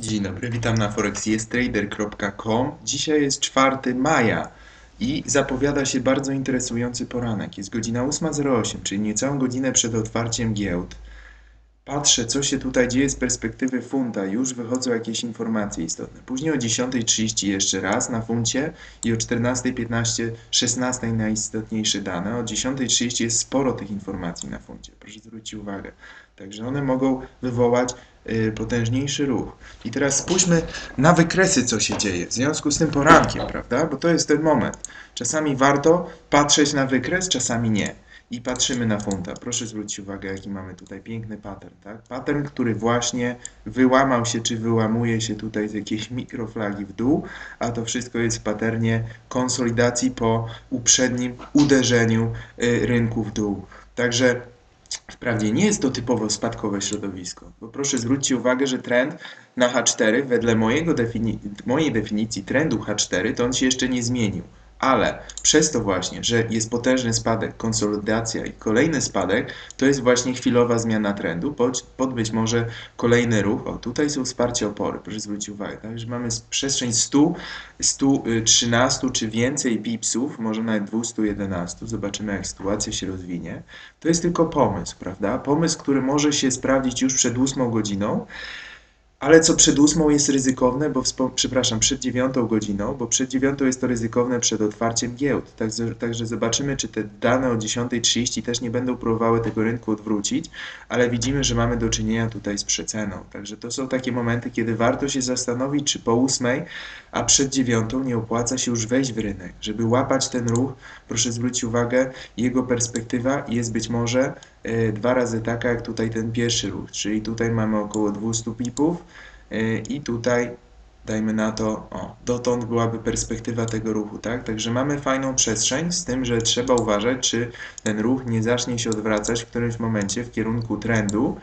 Dzień dobry, witam na forexyestrader.com. Dzisiaj jest 4 maja i zapowiada się bardzo interesujący poranek. Jest godzina 8.08, czyli niecałą godzinę przed otwarciem giełd. Patrzę, co się tutaj dzieje z perspektywy funta. Już wychodzą jakieś informacje istotne. Później o 10.30 jeszcze raz na funcie i o 14.15, 16.00 najistotniejsze dane. O 10.30 jest sporo tych informacji na funcie. Proszę zwrócić uwagę. Także one mogą wywołać potężniejszy ruch. I teraz spójrzmy na wykresy, co się dzieje w związku z tym porankiem, prawda? Bo to jest ten moment. Czasami warto patrzeć na wykres, czasami nie. I patrzymy na funta. Proszę zwrócić uwagę, jaki mamy tutaj piękny pattern, tak? Pattern, który właśnie wyłamał się, czy wyłamuje się tutaj z jakiejś mikroflagi w dół, a to wszystko jest w patternie konsolidacji po uprzednim uderzeniu y, rynku w dół. Także Wprawdzie nie jest to typowo spadkowe środowisko, bo proszę zwróćcie uwagę, że trend na H4, wedle mojego defini mojej definicji trendu H4, to on się jeszcze nie zmienił. Ale przez to właśnie, że jest potężny spadek, konsolidacja i kolejny spadek, to jest właśnie chwilowa zmiana trendu, pod, pod być może kolejny ruch. O, tutaj są wsparcie opory, proszę zwrócić uwagę, tak, że mamy przestrzeń 100, 113 czy więcej pipsów, może nawet 211, zobaczymy jak sytuacja się rozwinie. To jest tylko pomysł, prawda? Pomysł, który może się sprawdzić już przed 8 godziną, ale co przed ósmą jest ryzykowne, bo przepraszam, przed dziewiątą godziną, bo przed dziewiątą jest to ryzykowne przed otwarciem giełd. Także, także zobaczymy, czy te dane o 10.30 też nie będą próbowały tego rynku odwrócić, ale widzimy, że mamy do czynienia tutaj z przeceną. Także to są takie momenty, kiedy warto się zastanowić, czy po ósmej, a przed dziewiątą nie opłaca się już wejść w rynek. Żeby łapać ten ruch, proszę zwrócić uwagę, jego perspektywa jest być może dwa razy taka jak tutaj ten pierwszy ruch, czyli tutaj mamy około 200 pipów e, i tutaj dajmy na to, o, dotąd byłaby perspektywa tego ruchu, tak? Także mamy fajną przestrzeń, z tym, że trzeba uważać, czy ten ruch nie zacznie się odwracać w którymś momencie w kierunku trendu,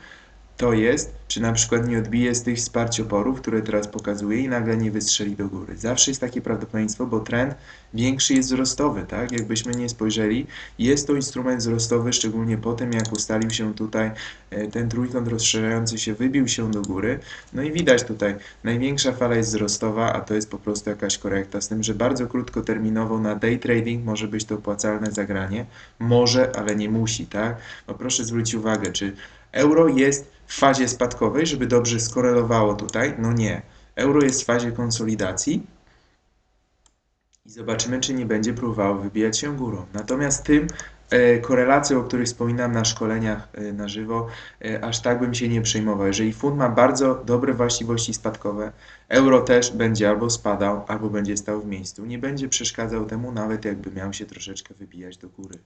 to jest, czy na przykład nie odbije z tych wsparć oporów, które teraz pokazuje i nagle nie wystrzeli do góry. Zawsze jest takie prawdopodobieństwo, bo trend większy jest wzrostowy, tak? Jakbyśmy nie spojrzeli, jest to instrument wzrostowy, szczególnie po tym, jak ustalił się tutaj e, ten trójkąt rozszerzający się, wybił się do góry. No i widać tutaj, największa fala jest wzrostowa, a to jest po prostu jakaś korekta, z tym, że bardzo krótkoterminowo na day trading może być to opłacalne zagranie. Może, ale nie musi, tak? No proszę zwrócić uwagę, czy euro jest w fazie spadkowej, żeby dobrze skorelowało tutaj? No nie. Euro jest w fazie konsolidacji i zobaczymy, czy nie będzie próbowało wybijać się górą. Natomiast tym e, korelacją, o których wspominam na szkoleniach e, na żywo, e, aż tak bym się nie przejmował. Jeżeli fund ma bardzo dobre właściwości spadkowe, euro też będzie albo spadał, albo będzie stał w miejscu. Nie będzie przeszkadzał temu, nawet jakby miał się troszeczkę wybijać do góry.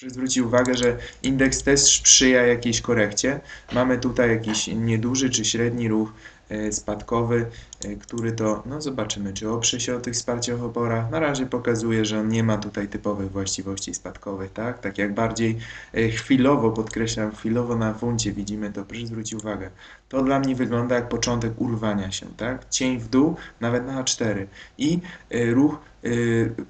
Zwrócić uwagę, że indeks też sprzyja jakiejś korekcie. Mamy tutaj jakiś nieduży czy średni ruch spadkowy, e, który to, no zobaczymy, czy oprze się o tych wsparciach oporach. Na razie pokazuje, że on nie ma tutaj typowych właściwości spadkowych, tak? Tak jak bardziej e, chwilowo, podkreślam, chwilowo na funcie widzimy to, proszę zwrócić uwagę. To dla mnie wygląda jak początek urwania się, tak? Cień w dół, nawet na A4 i ruch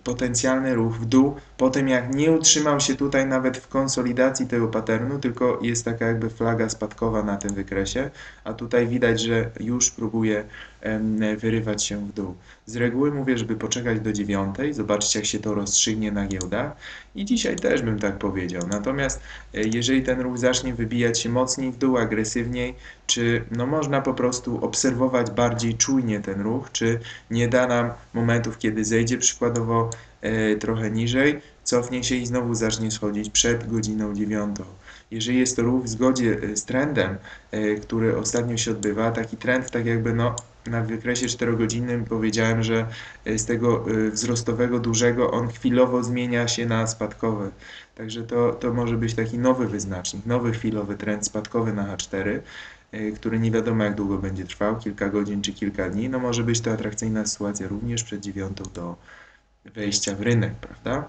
potencjalny ruch w dół, po tym jak nie utrzymał się tutaj nawet w konsolidacji tego paternu, tylko jest taka jakby flaga spadkowa na tym wykresie, a tutaj widać, że już próbuje wyrywać się w dół. Z reguły mówię, żeby poczekać do dziewiątej, zobaczyć jak się to rozstrzygnie na giełdach i dzisiaj też bym tak powiedział. Natomiast e, jeżeli ten ruch zacznie wybijać się mocniej w dół, agresywniej, czy no można po prostu obserwować bardziej czujnie ten ruch, czy nie da nam momentów, kiedy zejdzie przykładowo e, trochę niżej, cofnie się i znowu zacznie schodzić przed godziną dziewiątą. Jeżeli jest to ruch w zgodzie e, z trendem, e, który ostatnio się odbywa, taki trend tak jakby no na wykresie 4-godzinnym powiedziałem, że z tego wzrostowego dużego on chwilowo zmienia się na spadkowy. Także to, to może być taki nowy wyznacznik, nowy chwilowy trend spadkowy na H4. E, który nie wiadomo jak długo będzie trwał, kilka godzin czy kilka dni, no może być to atrakcyjna sytuacja również przed dziewiątą do wejścia w rynek, prawda?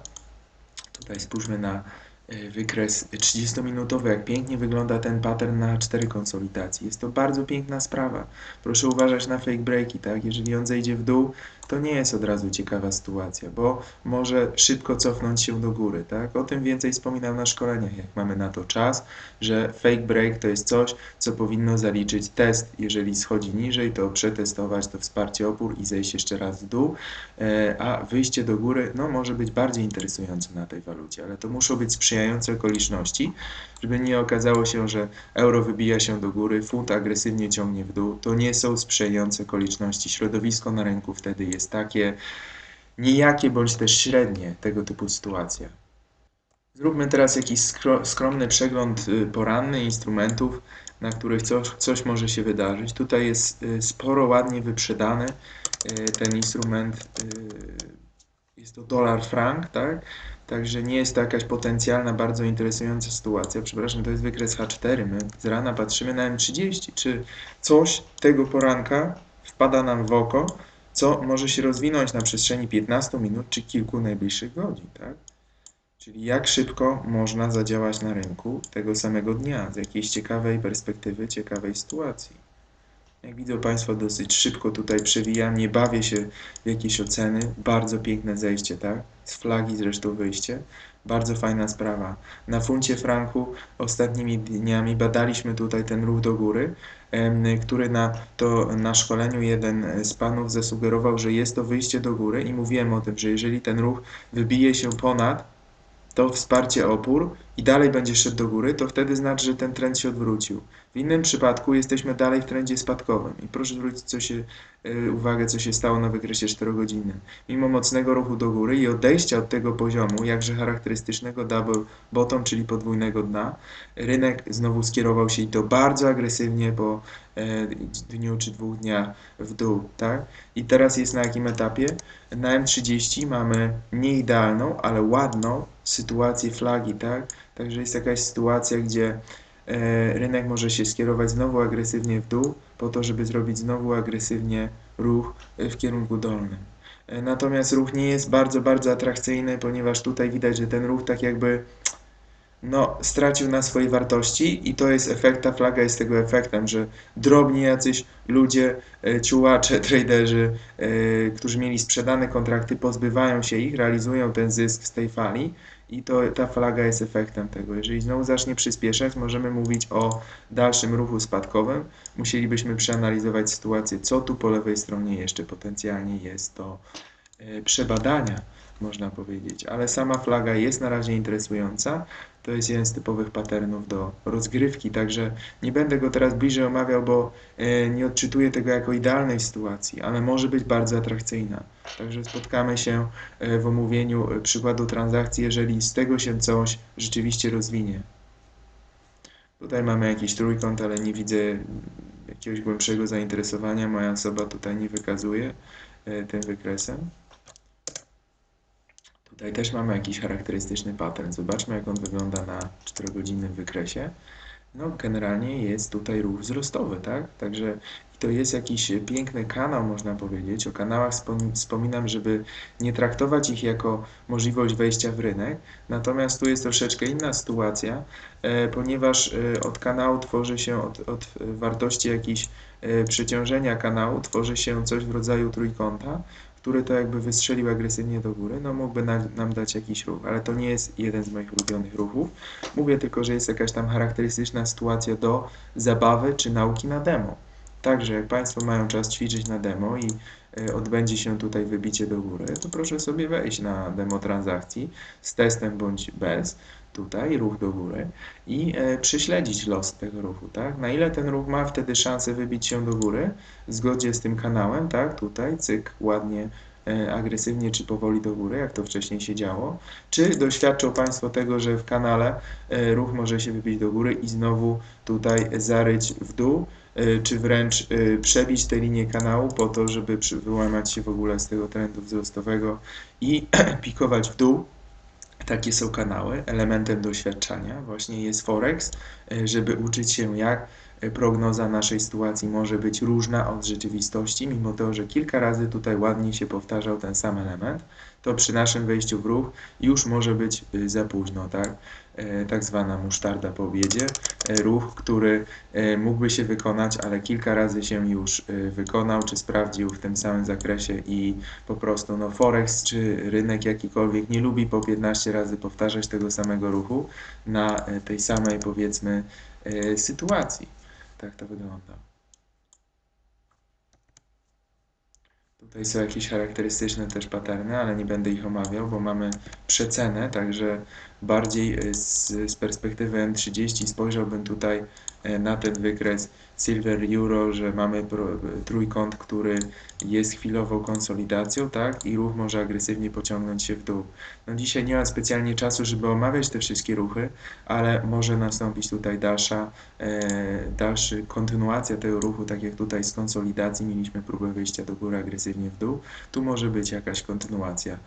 Tutaj spójrzmy na e, wykres 30-minutowy, jak pięknie wygląda ten pattern na 4 konsolidacji. Jest to bardzo piękna sprawa. Proszę uważać na fake breaki, tak? Jeżeli on zejdzie w dół, to nie jest od razu ciekawa sytuacja, bo może szybko cofnąć się do góry, tak? O tym więcej wspominam na szkoleniach, jak mamy na to czas, że fake break to jest coś, co powinno zaliczyć test. Jeżeli schodzi niżej, to przetestować to wsparcie opór i zejść jeszcze raz w dół, e, a wyjście do góry, no może być bardziej interesujące na tej walucie, ale to muszą być sprzyjające okoliczności, żeby nie okazało się, że euro wybija się do góry, funt agresywnie ciągnie w dół. To nie są sprzyjające okoliczności. Środowisko na rynku wtedy jest takie nijakie bądź też średnie tego typu sytuacja. Zróbmy teraz jakiś skromny przegląd y, poranny instrumentów, na których coś, coś może się wydarzyć. Tutaj jest y, sporo ładnie wyprzedany y, ten instrument. Jest to dolar frank, tak? Także nie jest to jakaś potencjalna, bardzo interesująca sytuacja. Przepraszam, to jest wykres H4. My z rana patrzymy na M30. Czy coś tego poranka wpada nam w oko, co może się rozwinąć na przestrzeni 15 minut czy kilku najbliższych godzin, tak? Czyli jak szybko można zadziałać na rynku tego samego dnia, z jakiejś ciekawej perspektywy, ciekawej sytuacji. Jak widzą Państwo, dosyć szybko tutaj przewijam, nie bawię się w jakieś oceny. Bardzo piękne zejście, tak? Z flagi zresztą wyjście. Bardzo fajna sprawa. Na funcie franku ostatnimi dniami badaliśmy tutaj ten ruch do góry, który na, to, na szkoleniu jeden z panów zasugerował, że jest to wyjście do góry i mówiłem o tym, że jeżeli ten ruch wybije się ponad to wsparcie opór i dalej będzie szedł do góry, to wtedy znaczy, że ten trend się odwrócił. W innym przypadku jesteśmy dalej w trendzie spadkowym. I proszę zwrócić co się, yy, uwagę, co się stało na wykresie 4-godzinnym. Mimo mocnego ruchu do góry i odejścia od tego poziomu, jakże charakterystycznego double bottom, czyli podwójnego dna, rynek znowu skierował się i to bardzo agresywnie po yy, dniu czy dwóch dniach w dół. Tak? I teraz jest na jakim etapie? Na M30 mamy nieidealną, ale ładną sytuację flagi. Tak? Także jest jakaś sytuacja, gdzie E, rynek może się skierować znowu agresywnie w dół, po to, żeby zrobić znowu agresywnie ruch e, w kierunku dolnym. E, natomiast ruch nie jest bardzo, bardzo atrakcyjny, ponieważ tutaj widać, że ten ruch tak jakby no, stracił na swojej wartości i to jest efekt, ta flaga jest tego efektem, że drobni jacyś ludzie, ciułacze, traderzy, którzy mieli sprzedane kontrakty, pozbywają się ich, realizują ten zysk z tej fali i to, ta flaga jest efektem tego. Jeżeli znowu zacznie przyspieszać, możemy mówić o dalszym ruchu spadkowym. Musielibyśmy przeanalizować sytuację, co tu po lewej stronie jeszcze potencjalnie jest do e, przebadania, można powiedzieć. Ale sama flaga jest na razie interesująca. To jest jeden z typowych patternów do rozgrywki, także nie będę go teraz bliżej omawiał, bo e, nie odczytuję tego jako idealnej sytuacji, ale może być bardzo atrakcyjna. Także spotkamy się e, w omówieniu e, przykładu transakcji, jeżeli z tego się coś rzeczywiście rozwinie. Tutaj mamy jakiś trójkąt, ale nie widzę jakiegoś głębszego zainteresowania. Moja osoba tutaj nie wykazuje tym wykresem. Tutaj też mamy jakiś charakterystyczny pattern. Zobaczmy, jak on wygląda na 4-godzinnym wykresie. No, generalnie jest tutaj ruch wzrostowy, tak? Także to jest jakiś piękny kanał, można powiedzieć. O kanałach wspominam, żeby nie traktować ich jako możliwość wejścia w rynek. Natomiast tu jest troszeczkę inna sytuacja, e, ponieważ e, od kanału tworzy się, od, od wartości jakiejś e, przeciążenia kanału tworzy się coś w rodzaju trójkąta, który to jakby wystrzelił agresywnie do góry, no mógłby nam dać jakiś ruch, ale to nie jest jeden z moich ulubionych ruchów. Mówię tylko, że jest jakaś tam charakterystyczna sytuacja do zabawy czy nauki na demo. Także jak Państwo mają czas ćwiczyć na demo i e, odbędzie się tutaj wybicie do góry, to proszę sobie wejść na demo transakcji z testem bądź bez, tutaj ruch do góry i e, prześledzić los tego ruchu, tak? Na ile ten ruch ma wtedy szansę wybić się do góry w zgodzie z tym kanałem, tak? Tutaj cyk, ładnie e, agresywnie czy powoli do góry, jak to wcześniej się działo, czy doświadczą Państwo tego, że w kanale ruch może się wybić do góry i znowu tutaj zaryć w dół, czy wręcz e, przebić tę linię kanału po to, żeby wyłamać się w ogóle z tego trendu wzrostowego i pikować w dół. Takie są kanały. Elementem doświadczania właśnie jest Forex, e, żeby uczyć się jak prognoza naszej sytuacji może być różna od rzeczywistości, mimo to, że kilka razy tutaj ładnie się powtarzał ten sam element, to przy naszym wejściu w ruch już może być za późno, tak? e, tak zwana musztarda po obiedzie, e, ruch, który e, mógłby się wykonać, ale kilka razy się już e, wykonał, czy sprawdził w tym samym zakresie i po prostu no Forex czy rynek jakikolwiek nie lubi po 15 razy powtarzać tego samego ruchu na tej samej powiedzmy sytuacji. Tak to wygląda. Tutaj są jakieś charakterystyczne też paterny, ale nie będę ich omawiał, bo mamy przecenę, także bardziej e, z, z perspektywy M30 spojrzałbym tutaj e, na ten wykres Silver Euro, że mamy pro, trójkąt, który jest chwilową konsolidacją, tak? I ruch może agresywnie pociągnąć się w dół. No dzisiaj nie mam specjalnie czasu, żeby omawiać te wszystkie ruchy, ale może nastąpić tutaj dalsza, e, dalszy kontynuacja tego ruchu, tak jak tutaj z konsolidacji mieliśmy próbę wyjścia do góry agresywnie w dół. Tu może być jakaś kontynuacja e,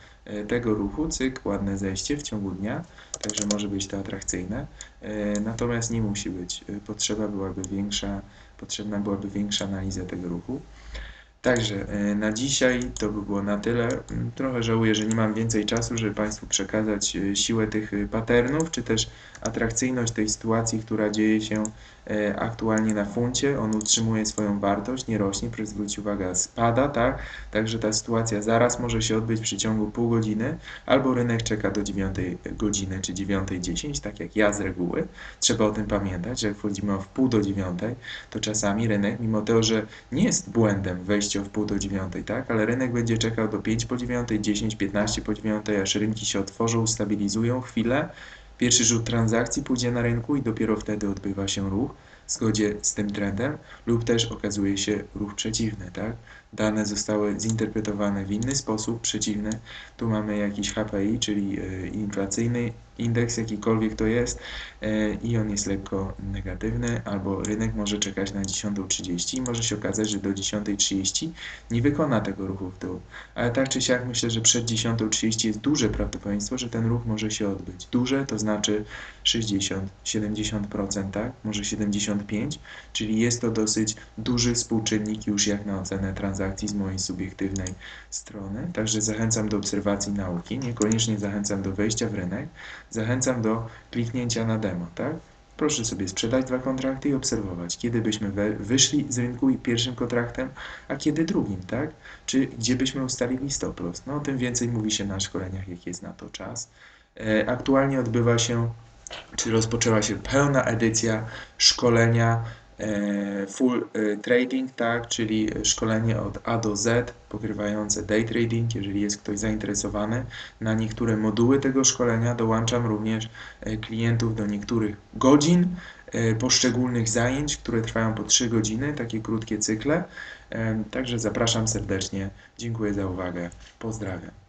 tego ruchu, cyk, ładne zejście w ciągu dnia, także może być to atrakcyjne. E, natomiast nie musi być. E, Potrzeba byłaby większa, potrzebna byłaby większa analiza tego ruchu. Także e, na dzisiaj to by było na tyle. Mm, Trochę żałuję, że nie mam więcej czasu, żeby Państwu przekazać e, siłę tych e, patternów, czy też atrakcyjność tej sytuacji, która dzieje się aktualnie na funcie. On utrzymuje swoją wartość, nie rośnie, proszę zwrócić uwagę, spada, tak? Także ta sytuacja zaraz może się odbyć w przeciągu pół godziny, albo rynek czeka do 9 godziny czy 9.10, tak jak ja z reguły. Trzeba o tym pamiętać, że jak wchodzimy w pół do 9, to czasami rynek, mimo tego, że nie jest błędem wejście w pół do 9, tak? Ale rynek będzie czekał do 5 po 9, 10, 15 po 9, aż rynki się otworzą, stabilizują chwilę. Pierwszy rzut transakcji pójdzie na rynku i dopiero wtedy odbywa się ruch w zgodzie z tym trendem, lub też okazuje się ruch przeciwny, tak? Dane zostały zinterpretowane w inny sposób, przeciwny. Tu mamy jakiś HPI, czyli e, inflacyjny indeks, jakikolwiek to jest, e, i on jest lekko negatywny, albo rynek może czekać na 10.30 i może się okazać, że do 10.30 nie wykona tego ruchu w dół. Ale tak czy siak myślę, że przed 10.30 jest duże prawdopodobieństwo, że ten ruch może się odbyć. Duże to znaczy 60, 70%, tak? Może 75%, czyli jest to dosyć duży współczynnik już jak na ocenę transakcji z mojej subiektywnej strony. Także zachęcam do obserwacji nauki, niekoniecznie zachęcam do wejścia w rynek, zachęcam do kliknięcia na demo, tak? Proszę sobie sprzedać dwa kontrakty i obserwować, kiedy byśmy wyszli z rynku i pierwszym kontraktem, a kiedy drugim, tak? Czy gdzie byśmy ustalili stop loss. No o tym więcej mówi się na szkoleniach, jak jest na to czas. E, aktualnie odbywa się, czy rozpoczęła się pełna edycja szkolenia e, full e, trading, tak, czyli szkolenie od A do Z pokrywające day trading, jeżeli jest ktoś zainteresowany. Na niektóre moduły tego szkolenia dołączam również e, klientów do niektórych godzin poszczególnych zajęć, które trwają po 3 godziny, takie krótkie cykle. Także zapraszam serdecznie. Dziękuję za uwagę. Pozdrawiam.